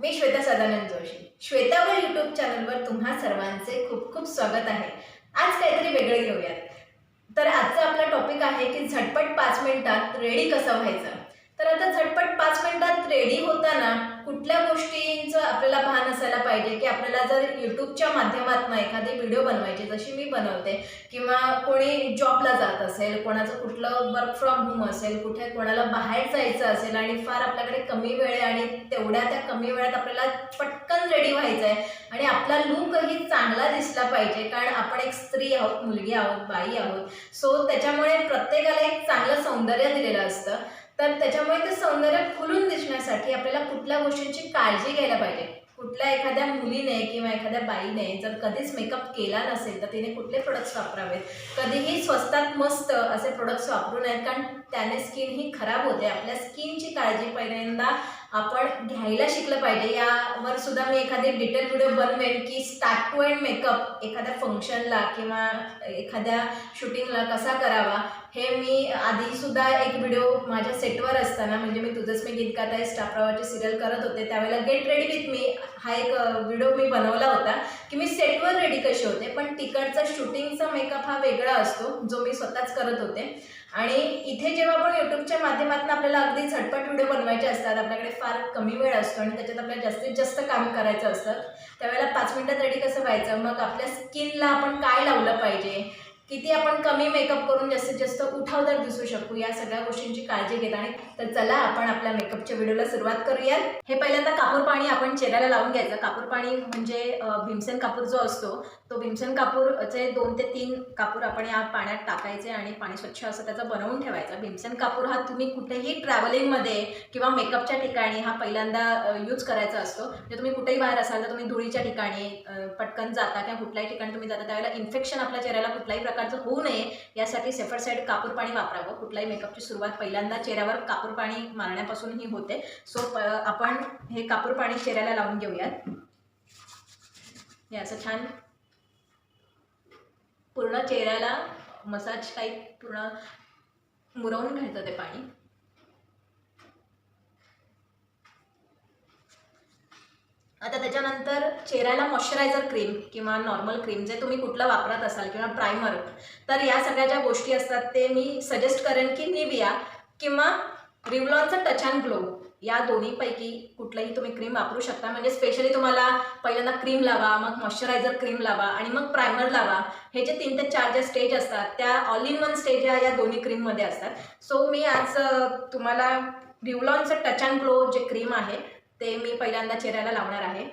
मी श्वेता सदानंद जोशी. श्वेतावर यूट्यूब चॅनलवर तुम्हा सर्वांचे खूप खूप स्वागत आहे. आज काहीतरी वेगळे घेऊयात. तर आजचा आपला टॉपिक आहे की झटपट पाच मिनिटात रेडी कसं व्हायचं? तर आता झटपट पाच मिनिटात रेडी होताना कुठल्या गोष्टींचं आपल्याला भान असायला पाहिजे? की आपल्याला जर यूट्यूबच्या माध्यमातून एखादी व्हिडिओ बनवायचे जशी मी बनवते किंवा कोणी जॉबला जात असेल कोणाचं कुठलं वर्क फ्रॉम होम असेल कुठे कोणाला बाहेर जायचं असेल आणि फार आपल्याकडे कमी वेळ आहे आणि तेवढ्या त्या कमी वेळात आपल्याला पटकन रेडी व्हायचं आहे आणि आपला लुकही चांगला दिसला पाहिजे कारण आपण एक स्त्री आहोत मुलगी आहोत बाई आहोत. सो त्याच्यामुळे प्रत्येकाला एक चांगलं सौंदर्य दिलेलं असतं. तर त्याच्यामुळे ते सौंदर्य खुलून दिसण्यासाठी आपल्याला कुठल्या गोष्टींची काळजी घ्यायला पाहिजे. कुठल्या एखाद्या मुलीने किंवा एखाद्या बाईने जर कधीच मेकअप केला नसेल तर तिने कुठले प्रोडक्ट्स वापरावेत? कधीही स्वस्तात मस्त असे प्रोडक्ट्स वापरू नयेत कारण त्याने स्किन ही खराब होते. आपल्या स्किनची काळजी पहिल्यांदा आपण घ्यायला शिकलं पाहिजे. यावर सुद्धा मी एखादे डिटेल व्हिडिओ बनवेन की स्टार्ट टू एंड मेकअप एखाद्या फंक्शनला किंवा एखाद्या शूटिंगला कसा करावा हे मी आधीसुद्धा एक व्हिडिओ माझ्या सेटवर असताना म्हणजे मी तुझंच मी गीत गाता आहे स्टाफरावाची सिरियल करत होते त्यावेळेला गेट रेडी विथ मी हा एक व्हिडिओ मी बनवला होता की मी सेटवर रेडी कशी होते पण तिकडचा शूटिंगचा मेकअप हा वेगळा असतो जो मी स्वतःच करत होते. आणि इथे जेव्हा आपण यूट्यूबच्या माध्यमातून आपल्याला अगदी झटपट व्हिडिओ बनवायचे असतात आपल्याकडे फार कमी वेळ असतो आणि त्याच्यात आपल्याला जास्तीत जास्त काम करायचं असतं त्यावेळेला पाच मिनटात रेडी कसं व्हायचं? मग आपल्या स्किनला आपण काय लावलं पाहिजे? किती आपण कमी मेकअप करून जास्तीत जास्त उठावदार दिसू शकू या सगळ्या गोष्टींची काळजी घेत आणि तर चला आपण आपल्या मेकअपच्या व्हिडिओला सुरुवात करूयात. हे पहिल्यांदा कापूर पाणी आपण चेहऱ्याला लावून घ्यायचं. कापूर पाणी म्हणजे भीमसेन कापूर जो असतो तो भीमसेन कापूरचे दोन ते तीन कापूर आपण या पाण्यात टाकायचे आणि पाणी स्वच्छ असं त्याचं बनवून ठेवायचं. भीमसेन कापूर हा तुम्ही कुठेही ट्रॅव्हलिंगमध्ये किंवा मेकअपच्या ठिकाणी हा पहिल्यांदा यूज करायचा असतो. जर तुम्ही कुठेही बाहेर असाल तर तुम्ही धुळीच्या ठिकाणी पटकन जाता किंवा कुठल्याही ठिकाणी तुम्ही जाता त्यावेळेला इन्फेक्शन आपल्या चेहऱ्याला कुठल्याही प्रकारचं होऊ नये यासाठी सेफर साईड कापूर पाणी वापरावं. कुठल्याही मेकअपची सुरुवात पहिल्यांदा चेहऱ्यावर कापूर पाणी मारण्यापासून ही होते सो आपण हे कापूर पाणी चेहऱ्याला लावून घेऊयात. हे असं छान पूर्ण चेहऱ्याला मसाज टाईप पूर्ण मुरवून घ्यायचं ते पाणी. आता त्याच्यानंतर चेहऱ्याला मॉइश्चरायझर क्रीम किंवा नॉर्मल क्रीम जे तुम्ही कुठलं वापरत असाल किंवा प्रायमर तर या सगळ्या ज्या गोष्टी असतात ते मी सजेस्ट करेन की निविया किंवा रिव्हलॉनचं टच अँड ग्लो या दोन्हीपैकी कुठलंही तुम्ही क्रीम वापरू शकता. म्हणजे स्पेशली तुम्हाला पहिल्यांदा क्रीम लावा मग मॉइश्चरायझर क्रीम लावा आणि मग प्रायमर लावा. हे जे तीन ते चार ज्या स्टेज असतात त्या ऑल इन वन स्टेज या या दोन्ही क्रीममध्ये असतात. सो मी आज तुम्हाला रिव्हलॉनचं टच अँड ग्लो जे क्रीम आहे ते मी पहिल्यांदा चेहऱ्याला लावणार आहे.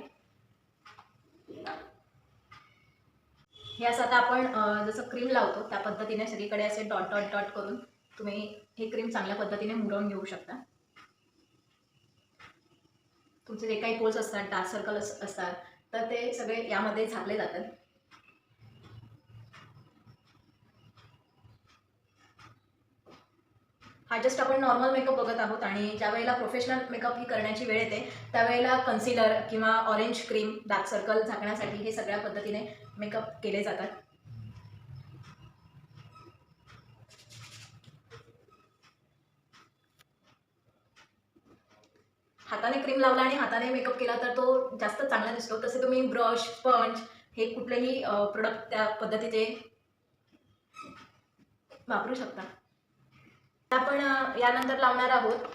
हे असं आता आपण जसं क्रीम लावतो त्या पद्धतीने सगळीकडे असे डॉट डॉट डॉट करून तुम्ही हे क्रीम चांगल्या पद्धतीने मुरवून घेऊ शकता. तुमचे जे काही पोल्स असतात डार्क सर्कल असतात तर ते सगळे यामध्ये झाकले जातात. हा जस्ट आपण नॉर्मल मेकअप बघत आहोत आणि ज्या वेळेला प्रोफेशनल मेकअप ही करण्याची वेळ येते त्यावेळेला कन्सिलर किंवा ऑरेंज क्रीम डार्क सर्कल झाकण्यासाठी हे सगळ्या पद्धतीने मेकअप केले जातात. हाताने क्रीम लावला आणि हाताने मेकअप केला तर तो जास्त चांगला दिसतो. तसे तुम्ही ब्रश पंच हे कुठलेही प्रोडक्ट त्या पद्धतीचे वापरू शकता. आपण यानंतर लावणार आहोत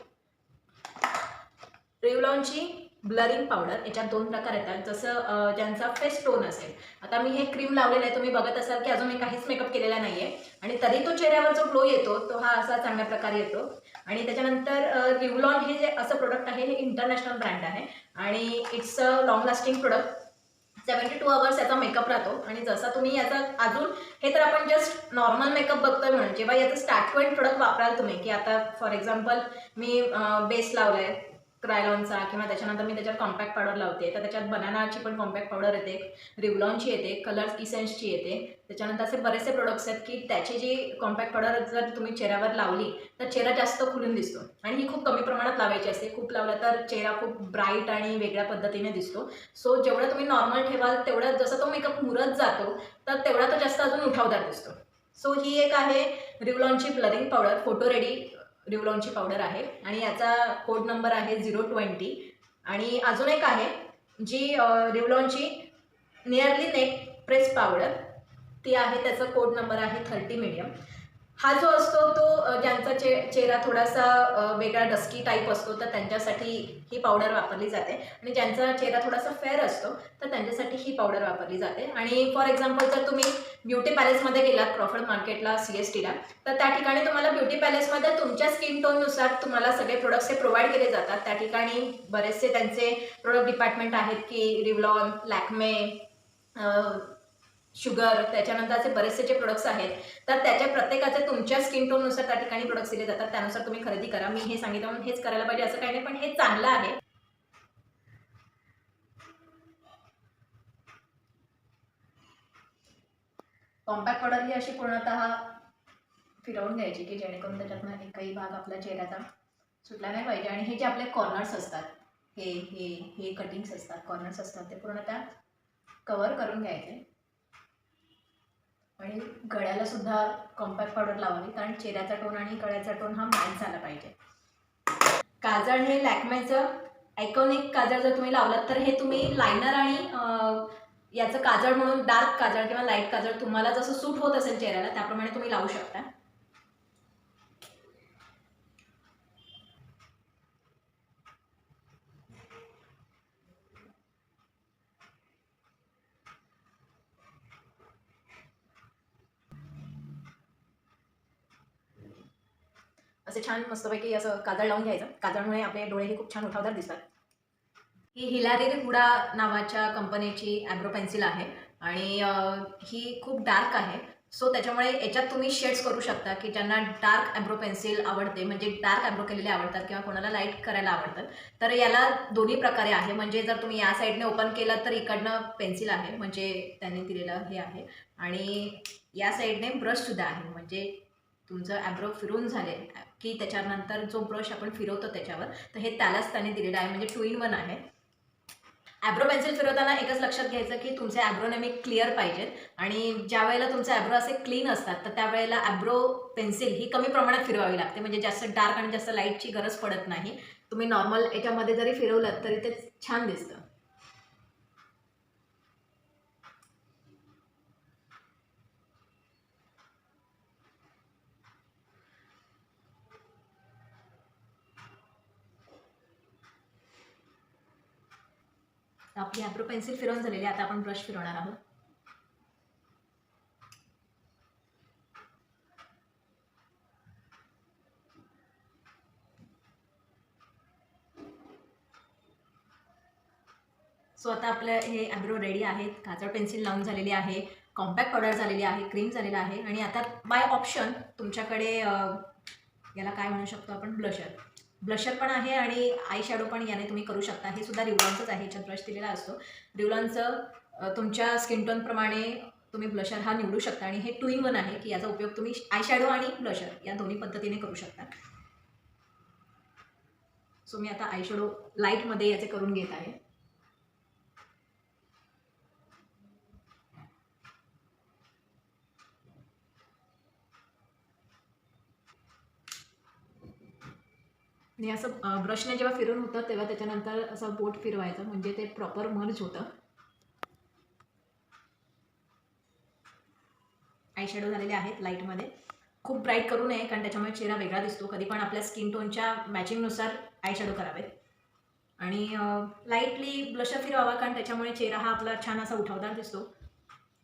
रेवलॉनची ब्लरिंग पावडर याच्यात दोन प्रकार येतात. जसं ज्यांचा फेस टोन असेल. आता मी हे क्रीम लावलेलं आहे. तुम्ही बघत असाल की अजून मी काहीच मेकअप केलेला नाही आहे आणि तरी तो चेहऱ्यावर जो ग्लो येतो तो हा असा चांगल्या प्रकारे येतो. आणि त्याच्यानंतर रिव्हलॉन हे जे असं प्रोडक्ट आहे हे इंटरनॅशनल ब्रँड आहे. आणि it's a long lasting product seventy two hours याचा मेकअप राहतो. आणि जसा तुम्ही याचा अजून हे तर आपण जस्ट नॉर्मल मेकअप बघतोय म्हणून. जेव्हा याचं स्टार्ट पॉईंट प्रोडक्ट वापराल तुम्ही की आता फॉर एक्झाम्पल मी बेस लावलाय. क्रायलॉनचा किंवा त्याच्यानंतर मी त्याच्यात कॉम्पॅक्ट पावडर लावते. तर त्याच्यात बनानाची पण कॉम्पॅक्ट पावडर येते रिव्हलॉनची येते कलर्स इसेन्सची येते. त्याच्यानंतर असे बरेचसे प्रोडक्ट्स आहेत की त्याची जी कॉम्पॅक्ट पावडर जर तुम्ही चेहऱ्यावर लावली तर चेहरा जास्त खुलून दिसतो. आणि ही खूप कमी प्रमाणात लावायची असते. खूप लावलं तर चेहरा खूप ब्राईट आणि वेगळ्या पद्धतीने दिसतो. सो जेवढं तुम्ही नॉर्मल ठेवाल तेवढं जसं तो मेकअप मुरत जातो तर तेवढा तो जास्त अजून उठावदार दिसतो. सो ही एक आहे रिव्हलॉनची ब्लरिंग पावडर फोटो रेडी रिव्हलॉनची पावडर आहे आणि याचा कोड नंबर आहे झिरो ट्वेंटी. आणि अजून एक आहे जी रिवलॉनची नियरली नेक प्रेस पावडर ती आहे त्याचा कोड नंबर आहे थर्टी मीडियम हा जो असतो तो ज्यांचा चे चेहरा थोडासा वेगळा डस्की टाईप असतो तर त्यांच्यासाठी ही पावडर वापरली जाते. आणि ज्यांचा चेहरा थोडासा फेअर असतो तर त्यांच्यासाठी ही पावडर वापरली जाते. आणि फॉर एक्झाम्पल जर तुम्ही ब्युटी पॅलेसमध्ये गेलात क्रॉफर्ड मार्केटला सी एस टीला तर त्या ठिकाणी तुम्हाला ब्युटी पॅलेसमध्ये तुमच्या स्किन टोननुसार तुम्हाला सगळे प्रोडक्ट्स हे प्रोव्हाइड केले जातात. त्या ठिकाणी बरेचसे त्यांचे प्रोडक्ट डिपार्टमेंट आहेत की रिव्लॉन लॅक्मे शुगर त्याच्यानंतर असे बरेचसे जे प्रोडक्ट्स आहेत तर त्याच्या प्रत्येकाचे तुमच्या स्किन टोननुसार त्या ठिकाणी प्रोडक्ट्स दिले जातात. त्यानुसार तुम्ही खरेदी करा. मी हे सांगितलं म्हणून हेच करायला पाहिजे असं काही नाही पण हे चांगलं आहे. कॉम्पॅक्ट पावडर ही अशी पूर्णतः फिरवून घ्यायची की जेणेकरून त्याच्यातनं एकही भाग आपल्या चेहऱ्याचा सुटला नाही पाहिजे. आणि हे जे आपले कॉर्नर्स असतात हे हे हे कटिंग्स असतात कॉर्नर्स असतात ते पूर्णतः कवर करून घ्यायचे. आणि गळ्याला सुद्धा कॉम्पॅक्ट पावडर लावावी कारण चेहऱ्याचा टोन आणि गळ्याचा टोन हा मॅच झाला पाहिजे. काजळ हे लॅकमेचं आयकॉनिक काजळ जर तुम्ही लावलात तर हे तुम्ही लायनर आणि याचं काजळ म्हणून डार्क काजळ किंवा लाइट काजळ तुम्हाला जसं सूट होत असेल चेहऱ्याला त्याप्रमाणे तुम्ही लावू शकता. असे छान मस्तपैकी असं काजळ लावून घ्यायचं. काजळमुळे आपले डोळेही खूप छान उठावदार दिसतात. ही हिलारी हुडा नावाच्या कंपनीची ॲब्रो पेन्सिल आहे आणि ही खूप डार्क आहे. सो त्याच्यामुळे याच्यात तुम्ही शेड्स करू शकता की ज्यांना डार्क ॲब्रो पेन्सिल आवडते म्हणजे डार्क ॲब्रो केलेले आवडतात किंवा कोणाला लाइट करायला आवडतात तर याला दोन्ही प्रकारे आहे. म्हणजे जर तुम्ही या साईडने ओपन केलं तर इकडनं पेन्सिल आहे म्हणजे त्यांनी दिलेलं हे आहे. आणि या साईडने ब्रशसुद्धा आहे. म्हणजे तुमचं ॲब्रो फिरून झाले की त्याच्यानंतर जो ब्रश आपण फिरवतो त्याच्यावर तर हे त्यालाच त्याने दिलेलं आहे म्हणजे टू इन वन आहे. ॲब्रो पेन्सिल फिरवताना एकच लक्षात घ्यायचं की तुमचे ॲब्रो नेहमी क्लिअर पाहिजेत. आणि ज्या वेळेला तुमचे ॲब्रो असे क्लीन असतात तर त्यावेळेला ॲब्रो पेन्सिल ही कमी प्रमाणात फिरवावी लागते. म्हणजे जास्त डार्क आणि जास्त लाईटची गरज पडत नाही. तुम्ही नॉर्मल याच्यामध्ये जरी फिरवलं तरी ते छान दिसतं. आपली ॲब्रो पेन्सिल फिरवून झालेली आहे. आता आपण ब्रश फिरवणार आहोत. सो आता आपलं हे ॲब्रो रेडी आहेत. काजळ पेन्सिल लावून झालेली आहे. कॉम्पॅक्ट पावडर झालेली आहे. क्रीम झालेला आहे. आणि आता बाय ऑप्शन तुमच्याकडे याला काय म्हणू शकतो आपण? ब्लशर ब्लशर पण आहे आणि आय शॅडो पण याने तुम्ही करू शकता. हे सुद्धा रिवलॉनचंच आहे. ह्याच्यात ब्रश दिलेला असतो. रिवलॉनचं तुमच्या स्किन टोनप्रमाणे तुम्ही ब्लशर हा निवडू शकता. आणि हे टू इन वन आहे की याचा उपयोग तुम्ही आय शॅडो आणि ब्लशर या दोन्ही पद्धतीने करू शकता. सो मी आता आय शॅडो लाईटमध्ये याचे करून घेत आहे. आणि असं ब्रशने जेव्हा फिरून होतं तेव्हा त्याच्यानंतर असं बोट फिरवायचं म्हणजे ते प्रॉपर मर्ज होतं. आयशॅडो झालेले आहेत लाईटमध्ये खूप ब्राईट करू नये कारण त्याच्यामुळे चेहरा वेगळा दिसतो. कधी पण आपल्या स्किन टोनच्या मॅचिंगनुसार आय शॅडो करावेत. आणि लाईटली ब्लशर फिरवावा कारण त्याच्यामुळे चेहरा हा आपला छान असा उठावदार दिसतो.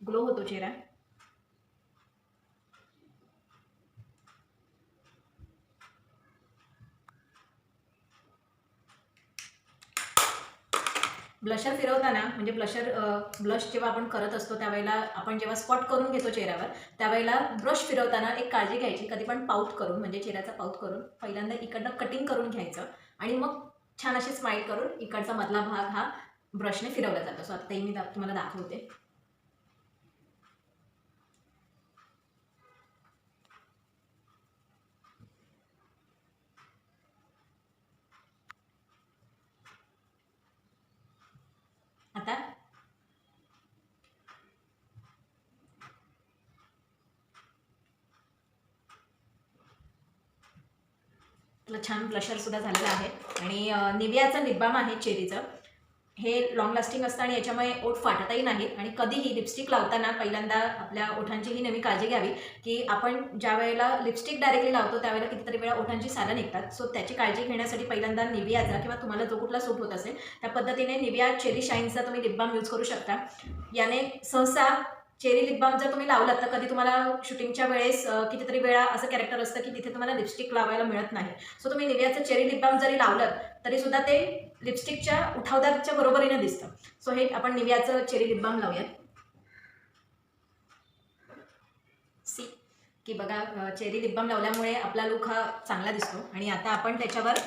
ग्लो होतो चेहरा. ब्लशर फिरवताना म्हणजे ब्लशर ब्लश जेव्हा आपण करत असतो त्यावेळेला आपण जेव्हा स्पॉट करून घेतो चेहऱ्यावर त्यावेळेला ब्रश फिरवताना एक काळजी घ्यायची कधी पण पाऊट करून म्हणजे चेहऱ्याचा पाऊट करून पहिल्यांदा इकडनं कटिंग करून घ्यायचं आणि मग छान अशी स्माईल करून इकडचा मधला भाग हा ब्रशने फिरवला जातो. सो आता तेही मी तुम्हाला दाखवते आता आपलं छान ब्लशरसुद्धा झालेलं आहे. आणि अं, निवियाचं आहे चेरीचं. हे लॉंग लास्टिंग असतं आणि याच्यामुळे ओठ फाटतही नाही. आणि कधीही लिपस्टिक लावताना पहिल्यांदा आपल्या ओठांची ही नेहमी काळजी घ्यावी की आपण ज्या वेळेला लिपस्टिक डायरेक्टली लावतो त्यावेळेला कितीतरी वेळा ओठांची सारं निघतात. सो त्याची काळजी घेण्यासाठी पहिल्यांदा निवियाचा किंवा तुम्हाला जो कुठला सूट होत असेल त्या पद्धतीने निविया चेरी शाईनचा तुम्ही लिपबाम यूज करू शकता. याने सहसा चेरी लिप बाम जर तुम्ही लावलात तर कधी तुम्हाला शूटिंगच्या वेळेस कितीतरी वेळा असं कॅरेक्टर असतं की तिथे तुम्हाला लिपस्टिक लावायला मिळत नाही. सो तुम्ही निव्याचं चेरी लिप बाम जरी लावलं तरी सुद्धा ते लिपस्टिकच्या उठावदारच्या बरोबरीनं दिसतं. सो हे आपण निव्याचं चेरी लिप बाम लावूयात. सी की बघा चेरी लिप बाम लावल्यामुळे आपला लुक हा चांगला दिसतो. आणि आता आपण त्याच्यावर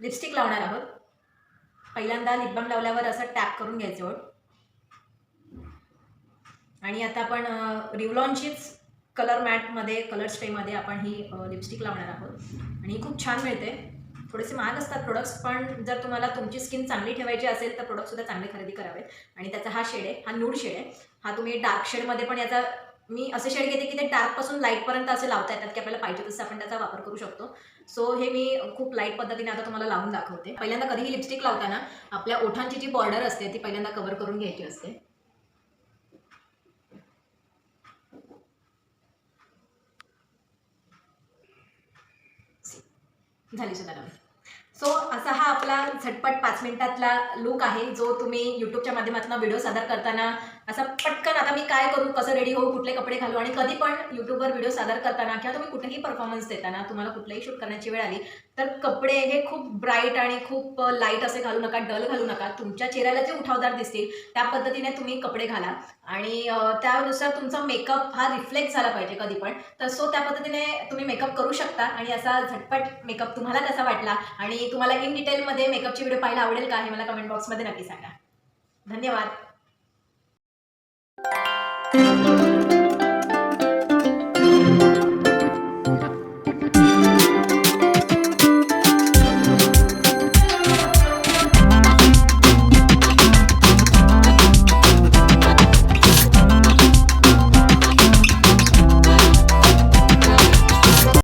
लिपस्टिक लावणार आहोत. पहिल्यांदा लिप बाम लावल्यावर असं टॅप करून घ्यायचं. ओठ आणि आता आपण रिवलॉनचीच कलर मॅटमध्ये कलर स्ट्रेमध्ये आपण ही लिपस्टिक लावणार आहोत. आणि ही खूप छान मिळते. थोडेसे महाग असतात प्रोडक्ट्स पण जर तुम्हाला तुमची स्किन चांगली ठेवायची असेल तर प्रोडक्टसुद्धा चांगले खरेदी करावेत. आणि त्याचा हा शेड आहे हा न्यूड शेड आहे. हा तुम्ही डार्क शेडमध्ये पण याचा मी असे शेड घेते की ते डार्कपासून लाईटपर्यंत असे लावता येतात की आपल्याला पाहिजे तसं आपण त्याचा वापर करू शकतो. सो हे मी खूप लाइट पद्धतीने आता तुम्हाला लावून दाखवते. पहिल्यांदा कधीही लिपस्टिक लावताना आपल्या ओठांची जी बॉर्डर असते ती पहिल्यांदा कव्हर करून घ्यायची असते. झाली सुद्धा सो असा हा आपला झटपट पाच मिनिटातला लुक आहे जो तुम्ही यूट्यूबच्या माध्यमातून व्हिडिओ सादर करताना असं पटकन आता मी काय करू कसं रेडी होऊ कुठले कपडे घालू आणि कधी पण यूट्यूबवर व्हिडिओ सादर करताना किंवा तुम्ही कुठेही परफॉर्मन्स देताना तुम्हाला कुठलंही शूट करण्याची वेळ आली तर कपडे हे खूप ब्राईट आणि खूप लाइट असे घालू नका डल घालू नका. तुमच्या चेहऱ्याला जे उठावदार दिसतील त्या पद्धतीने तुम्ही कपडे घाला. आणि त्यानुसार तुमचा मेकअप हा रिफ्लेक्ट झाला पाहिजे कधी पण. तर सो त्या पद्धतीने तुम्ही मेकअप करू शकता आणि असा झटपट मेकअप तुम्हाला कसा वाटला आणि तुम्हाला इन डिटेलमध्ये मेकअपची व्हिडिओ पाहायला आवडेल का हे मला कमेंट बॉक्समध्ये नक्की सांगा. धन्यवाद. Música